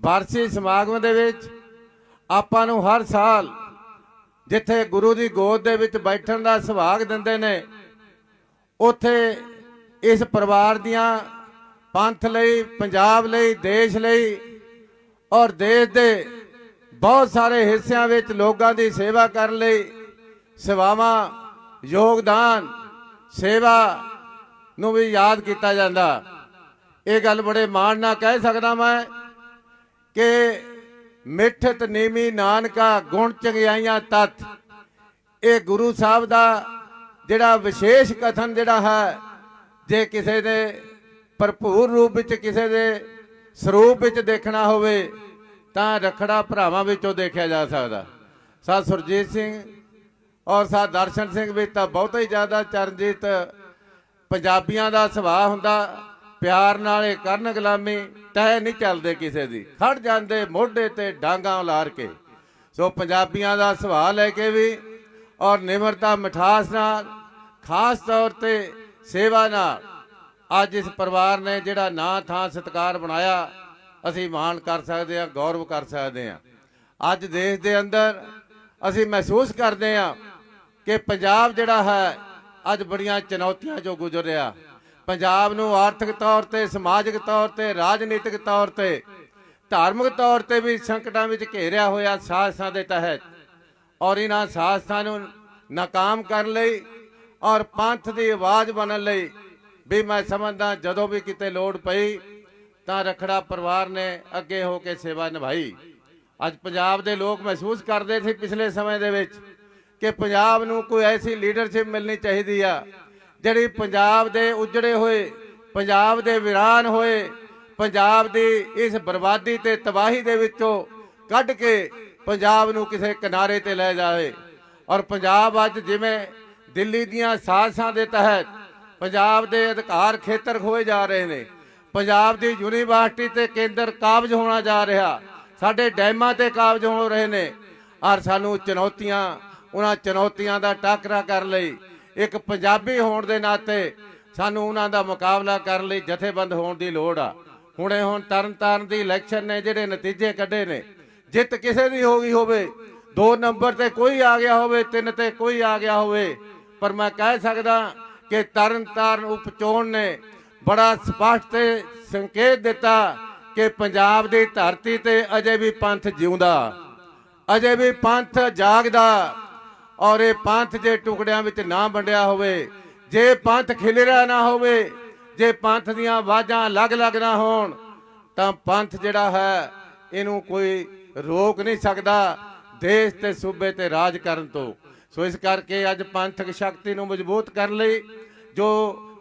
ਵਾਰਸੀ ਸਮਾਗਮ ਦੇ ਵਿੱਚ ਆਪਾਂ ਨੂੰ ਹਰ ਸਾਲ ਜਿੱਥੇ ਗੁਰੂ ਦੀ ਗੋਦ ਦੇ ਵਿੱਚ ਬੈਠਣ ਦਾ ਸੁਭਾਗ ਦਿੰਦੇ ਨੇ, ਉੱਥੇ ਇਸ ਪਰਿਵਾਰ ਦੀਆਂ ਪੰਥ ਲਈ, ਪੰਜਾਬ ਲਈ, ਦੇਸ਼ ਲਈ ਔਰ ਦੇਸ਼ ਦੇ ਬਹੁਤ ਸਾਰੇ ਹਿੱਸਿਆਂ ਵਿੱਚ ਲੋਕਾਂ ਦੀ ਸੇਵਾ ਕਰਨ ਲਈ ਸੇਵਾਵਾਂ, ਯੋਗਦਾਨ, ਸੇਵਾ ਨੂੰ ਵੀ ਯਾਦ ਕੀਤਾ ਜਾਂਦਾ। ਇਹ ਗੱਲ ਬੜੇ ਮਾਣ ਨਾਲ ਕਹਿ ਸਕਦਾ ਮੈਂ ਕਿ ਮਿੱਠਤ ਨੀਮੀ ਨਾਨਕਾ ਗੁਣ ਚੰਗਿਆਈਆਂ ਤਤ। ਇਹ ਗੁਰੂ ਸਾਹਿਬ ਦਾ ਜਿਹੜਾ ਵਿਸ਼ੇਸ਼ ਕਥਨ ਜਿਹੜਾ ਹੈ, ਜੇ ਕਿਸੇ ਦੇ ਭਰਪੂਰ ਰੂਪ ਵਿੱਚ ਕਿਸੇ ਦੇ ਸਰੂਪ ਵਿੱਚ ਦੇਖਣਾ ਹੋਵੇ, ਤਾਂ ਰਖੜਾ ਭਰਾਵਾਂ ਵਿੱਚੋਂ ਦੇਖਿਆ ਜਾ ਸਕਦਾ। ਸਾ ਸੁਰਜੀਤ ਸਿੰਘ ਔਰ ਸਾ ਦਰਸ਼ਨ ਸਿੰਘ ਵਿੱਚ ਤਾਂ ਬਹੁਤਾ ਹੀ ਜ਼ਿਆਦਾ ਚਰਨਜੀਤ ਪੰਜਾਬੀਆਂ ਦਾ ਸੁਭਾਅ ਹੁੰਦਾ। ਪਿਆਰ ਨਾਲ ਇਹ ਕਰਨ ਗੁਲਾਮੀ ਤੈ ਨਹੀਂ ਚੱਲਦੇ ਕਿਸੇ ਦੀ। ਖੜ ਜਾਂਦੇ ਮੋਢੇ ਤੇ ਡਾਂਗਾ ਉਲਾਰ ਕੇ। ਸੋ ਪੰਜਾਬੀਆਂ ਦਾ ਸੁਭਾਅ ਲੈ ਕੇ ਵੀ, ਔਰ ਨਿਮਰਤਾ, ਮਿਠਾਸ ਨਾਲ, ਖਾਸ ਤੌਰ ਤੇ ਸੇਵਾ ਨਾਲ, ਅੱਜ ਇਸ ਪਰਿਵਾਰ ਨੇ ਜਿਹੜਾ ਨਾਂ, ਥਾਂ, ਸਤਕਾਰ ਬਣਾਇਆ, ਅਸੀਂ ਮਾਣ ਕਰ ਸਕਦੇ ਹਾਂ, ਗੌਰਵ ਕਰ ਸਕਦੇ ਹਾਂ। ਅੱਜ ਦੇਸ਼ ਦੇ ਅੰਦਰ ਅਸੀਂ ਮਹਿਸੂਸ ਕਰਦੇ ਹਾਂ ਕਿ ਪੰਜਾਬ ਜਿਹੜਾ ਹੈ, ਅੱਜ ਬੜੀਆਂ ਚੁਣੌਤੀਆਂ ਚੋਂ ਗੁਜ਼ਰ ਰਿਹਾ। ਪੰਜਾਬ ਨੂੰ ਆਰਥਿਕ ਤੌਰ ਤੇ, ਸਮਾਜਿਕ ਤੌਰ ਤੇ, ਰਾਜਨੀਤਿਕ ਤੌਰ ਤੇ, ਧਾਰਮਿਕ ਤੌਰ ਤੇ ਵੀ ਸੰਕਟਾਂ ਵਿੱਚ ਘੇਰਿਆ ਹੋਇਆ ਸਾਜ਼ਸਾਂ ਦੇ ਤਹਿਤ ਔਰ ਇਹਨਾਂ ਸਾਜ਼ਸਾਂ ਨੂੰ ਨਾਕਾਮ ਕਰਨ ਲਈ ਔਰ ਪੰਥ ਦੀ ਆਵਾਜ਼ ਬਣਨ ਲਈ ਵੀ ਮੈਂ ਸਮਝਦਾ ਜਦੋਂ ਵੀ ਕਿਤੇ ਲੋੜ ਪਈ ਤਾਂ ਰਖੜਾ ਪਰਿਵਾਰ ਨੇ ਅੱਗੇ ਹੋ ਕੇ ਸੇਵਾ ਨਿਭਾਈ। ਅੱਜ ਪੰਜਾਬ ਦੇ ਲੋਕ ਮਹਿਸੂਸ ਕਰਦੇ ਸੀ ਪਿਛਲੇ ਸਮੇਂ ਦੇ ਵਿੱਚ ਕਿ ਪੰਜਾਬ ਨੂੰ ਕੋਈ ਐਸੀ ਲੀਡਰਸ਼ਿਪ ਮਿਲਣੀ ਚਾਹੀਦੀ ਆ ਜਿਹੜੀ ਪੰਜਾਬ ਦੇ ਉਜੜੇ ਹੋਏ, ਪੰਜਾਬ ਦੇ ਵਿਰਾਨ ਹੋਏ, ਪੰਜਾਬ ਦੀ ਇਸ ਬਰਬਾਦੀ ਤੇ ਤਬਾਹੀ ਦੇ ਵਿੱਚੋਂ ਕੱਢ ਕੇ ਪੰਜਾਬ ਨੂੰ ਕਿਸੇ ਕਿਨਾਰੇ ਤੇ ਲੈ ਜਾਵੇ। ਔਰ ਪੰਜਾਬ ਅੱਜ ਜਿਵੇਂ ਦਿੱਲੀ ਦੀਆਂ ਸਾਜ਼ਸਾਂ ਦੇ ਤਹਿਤ ਪੰਜਾਬ ਦੇ ਅਧਿਕਾਰ ਖੇਤਰ ਖੋਏ ਜਾ ਰਹੇ ਨੇ, ਪੰਜਾਬ ਦੀ ਯੂਨੀਵਰਸਿਟੀ ਤੇ ਕੇਂਦਰ ਕਾਬਜ ਹੋਣਾ ਜਾ ਰਿਹਾ, ਸਾਡੇ ਡੈਮਾਂ ਤੇ ਕਾਬਜ ਹੋ ਰਹੇ ਨੇ, ਔਰ ਸਾਨੂੰ ਚੁਣੌਤੀਆਂ, ਉਹਨਾਂ ਚੁਣੌਤੀਆਂ ਦਾ ਟਾਕਰਾ ਕਰਨ ਲਈ ਇੱਕ ਪੰਜਾਬੀ ਹੋਣ ਦੇ ਨਾਤੇ ਸਾਨੂੰ ਉਹਨਾਂ ਦਾ ਮੁਕਾਬਲਾ ਕਰਨ ਲਈ ਜਥੇਬੰਦ ਹੋਣ ਦੀ ਲੋੜ ਆ। ਹੁਣੇ ਹੁਣ ਤਰਨਤਾਰਨ ਦੀ ਇਲੈਕਸ਼ਨ ਨੇ, ਜਿਹੜੇ ਨਤੀਜੇ ਕੱਢੇ ਨੇ। ਜਿੱਤ ਕਿਸੇ ਦੀ ਹੋ ਗਈ ਹੋਵੇ, ਦੋ ਨੰਬਰ ਤੇ ਕੋਈ ਆ ਗਿਆ ਹੋਵੇ, ਤਿੰਨ ਤੇ ਕੋਈ ਆ ਗਿਆ ਹੋਵੇ। ਪਰ ਮੈਂ ਕਹਿ ਸਕਦਾ ਕਿ ਤਰਨਤਾਰਨ ਉਪਚੋਣ ਨੇ ਬੜਾ ਸਪਸ਼ਟ ਤੇ ਸੰਕੇਤ ਦਿੱਤਾ ਕਿ ਪੰਜਾਬ ਦੀ ਧਰਤੀ ਤੇ ਅਜੇ ਵੀ ਪੰਥ ਜਿਉਂਦਾ, ਅਜੇ ਵੀ ਪੰਥ ਜਾਗਦਾ ਔਰ ਇਹ ਪੰਥ ਜੇ ਟੁਕੜਿਆਂ ਵਿੱਚ ਨਾ ਵੰਡਿਆ ਹੋਵੇ, ਜੇ ਪੰਥ ਖਿਲਰਿਆ ਨਾ ਹੋਵੇ, ਜੇ ਪੰਥ ਦੀਆਂ ਆਵਾਜ਼ਾਂ ਅਲੱਗ-ਅਲੱਗ ਨਾ ਹੋਣ, ਤਾਂ ਪੰਥ ਜਿਹੜਾ ਹੈ, ਇਹਨੂੰ ਕੋਈ ਰੋਕ ਨਹੀਂ ਸਕਦਾ ਦੇਸ਼ ਤੇ ਸੂਬੇ ਤੇ ਰਾਜ ਕਰਨ ਤੋਂ। ਸੋ ਇਸ ਕਰਕੇ ਅੱਜ ਪੰਥਕ ਸ਼ਕਤੀ ਨੂੰ ਮਜ਼ਬੂਤ ਕਰਨ ਲਈ ਜੋ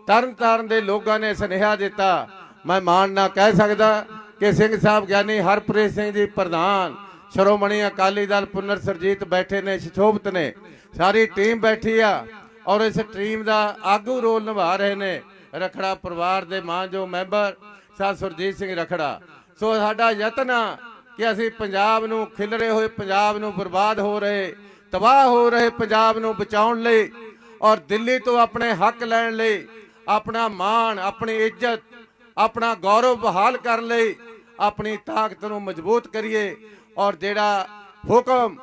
ਤਰਨ ਤਾਰਨ ਦੇ ਲੋਕਾਂ ਨੇ ਸੁਨੇਹਾ ਦਿੱਤਾ, ਮੈਂ ਮਾਣ ਨਾਲ ਕਹਿ ਸਕਦਾ ਕਿ ਸਿੰਘ ਸਾਹਿਬ ਗਿਆਨੀ ਹਰਪ੍ਰੀਤ ਸਿੰਘ ਜੀ ਪ੍ਰਧਾਨ ਸ਼੍ਰੋਮਣੀ ਅਕਾਲੀ ਦਲ ਪੁਨਰ ਸਰਜੀਤ ਬੈਠੇ ਨੇ, ਸ਼ਿਸ਼ੋਭਤ ਨੇ। ਸਾਰੀ ਟੀਮ ਬੈਠੀ ਆ ਔਰ ਇਸ ਟੀਮ ਦਾ ਆਗੂ ਰੋਲ ਨਿਭਾ ਰਹੇ ਨੇ ਰਖੜਾ ਪਰਿਵਾਰ ਦੇ ਮਾਨਯੋਗ ਮੈਂਬਰ ਸਾ ਸੁਰਜੀਤ ਸਿੰਘ ਰਖੜਾ। ਸੋ ਸਾਡਾ ਯਤਨ ਆ ਕਿ ਅਸੀਂ ਪੰਜਾਬ ਨੂੰ ਖਿਲਰੇ ਹੋਏ, ਪੰਜਾਬ ਨੂੰ ਬਰਬਾਦ ਹੋ ਰਹੇ, ਤਬਾਹ ਹੋ ਰਹੇ ਪੰਜਾਬ ਨੂੰ ਬਚਾਉਣ ਲਈ ਔਰ ਦਿੱਲੀ ਤੋਂ ਆਪਣੇ ਹੱਕ ਲੈਣ ਲਈ, ਆਪਣਾ ਮਾਣ, ਆਪਣੀ ਇੱਜ਼ਤ, ਆਪਣਾ ਗੌਰਵ ਬਹਾਲ ਕਰਨ ਲਈ ਆਪਣੀ ਤਾਕਤ ਨੂੰ ਮਜ਼ਬੂਤ ਕਰੀਏ। ਔਰ ਜਿਹੜਾ ਹੁਕਮ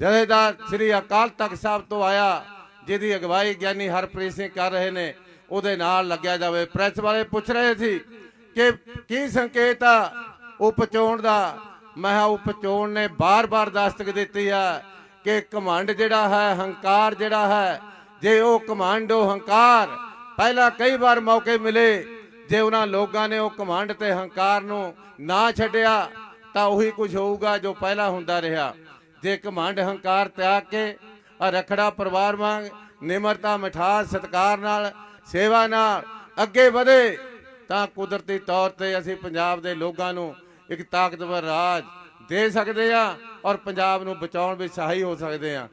ਜਥੇਦਾਰ ਸ੍ਰੀ ਅਕਾਲ ਤਖਤ ਸਾਹਿਬ ਤੋਂ ਆਇਆ, ਜਿਹਦੀ ਅਗਵਾਈ ਗਿਆਨੀ ਹਰਪ੍ਰੀਤ ਸਿੰਘ ਕਰ ਰਹੇ ਨੇ, ਉਹਦੇ ਨਾਲ ਲੱਗਿਆ ਜਾਵੇ। ਪ੍ਰੈਸ ਵਾਲੇ ਪੁੱਛ ਰਹੇ ਸੀ ਕਿ ਕੀ ਸੰਕੇਤ ਆ ਉਪਚੋਣ ਦਾ? ਮੈਂ ਕਿਹਾ ਉਪਚੋਣ ਨੇ ਬਾਰ-ਬਾਰ ਦਸਤਕ ਦਿੱਤੀ ਆ ਕਿ ਕਮਾਂਡ ਜਿਹੜਾ ਹੈ, ਹੰਕਾਰ ਜਿਹੜਾ ਹੈ, ਜੇ ਉਹ ਕਮਾਂਡ ਉਹ ਹੰਕਾਰ ਪਹਿਲਾਂ ਕਈ ਵਾਰ ਮੌਕੇ ਮਿਲੇ, ਜੇ ਉਹਨਾਂ ਲੋਕਾਂ ਨੇ ਉਹ ਕਮਾਂਡ ਤੇ ਹੰਕਾਰ ਨੂੰ ਨਾ ਛੱਡਿਆ ਤਾਂ ਉਹੀ ਕੁਝ ਹੋਊਗਾ ਜੋ ਪਹਿਲਾਂ ਹੁੰਦਾ ਰਿਹਾ। ਜੇ ਕਮਾਂਡ ਹੰਕਾਰ ਤਿਆਗ ਕੇ ਆ ਰਖੜਾ ਪਰਿਵਾਰ ਵਾਂਗ ਨਿਮਰਤਾ, ਮਿਠਾਸ, ਸਤਕਾਰ ਨਾਲ, ਸੇਵਾ ਨਾਲ ਅੱਗੇ ਵਧੇ, ਤਾਂ ਕੁਦਰਤੀ ਤੌਰ ਤੇ ਅਸੀਂ ਪੰਜਾਬ ਦੇ ਲੋਕਾਂ ਨੂੰ ਇੱਕ ਤਾਕਤਵਰ ਰਾਜ ਦੇ ਸਕਦੇ ਆ ਔਰ ਪੰਜਾਬ ਨੂੰ ਬਚਾਉਣ ਵਿੱਚ ਸਹਾਈ ਹੋ ਸਕਦੇ ਆ